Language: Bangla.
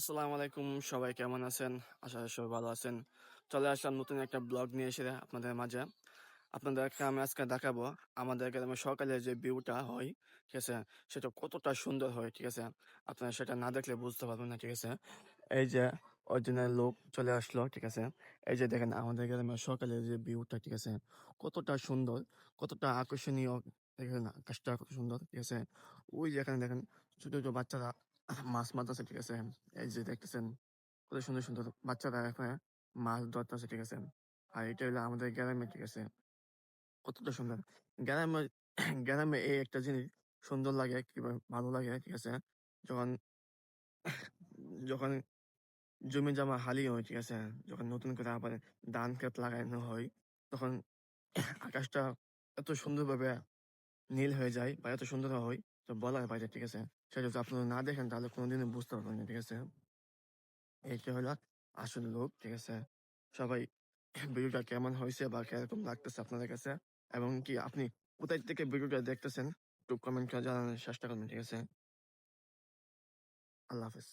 আসসালামু আলাইকুম, সবাই কেমন আছেন? আশা করি সবাই ভালো আছেন। চলে আসলাম নতুন একটা ব্লগ নিয়ে এসে আপনাদের মাঝে। আপনাদেরকে আমি আজকে দেখাবো আমাদের গ্রামে সকালে যে ভিউটা হয়, ঠিক আছে? সেটা কতটা সুন্দর হয়, ঠিক আছে? আপনারা সেটা না দেখলে বুঝতে পারবেন না, ঠিক আছে? এই যে অরিজিনাল লোক চলে আসলো, ঠিক আছে? এই যে দেখেন আমাদের গ্রামে সকালে যে ভিউটা, ঠিক আছে? কতটা সুন্দর, কতটা আকর্ষণীয়, দেখেন আকাশটা কত সুন্দর, ঠিক আছে? ওই যে এখানে দেখেন ছোটো ছোটো বাচ্চারা মাছ মারতেছে ঠিক আছে। এই যে দেখতেছেন, কত সুন্দর সুন্দর বাচ্চারা এখানে মাছ ধরতেছে ঠিক আছে। আর এটা হলো আমাদের গ্রামে, ঠিক আছে। কতটা সুন্দর। গ্রামে গ্রামে এই একটা জিনিস সুন্দর লাগে কি ভালো লাগে, ঠিক আছে। যখন যখন জমি জমা হালি হয়, ঠিক আছে, যখন নতুন করে আবার ধান ক্ষেত লাগানো হয়, তখন আকাশটা এত সুন্দরভাবে নীল হয়ে যায় বা এত সুন্দর হয় তো বলার বাইরে ঠিক আছে? সেটা যদি আপনারা না দেখেন তাহলে কোনোদিনই বুঝতে পারবেন না ঠিক আছে? এইটা হলো আসল লোক ঠিক আছে? সবাই ভিডিওটা কেমন হয়েছে বা কীরকম লাগতেছে আপনাদের কাছে এবং কি আপনি কোথায় থেকে ভিডিওটা দেখতেছেন একটু কমেন্ট করে জানানোর চেষ্টা করবেন ঠিক আছে? আল্লাহ হাফেজ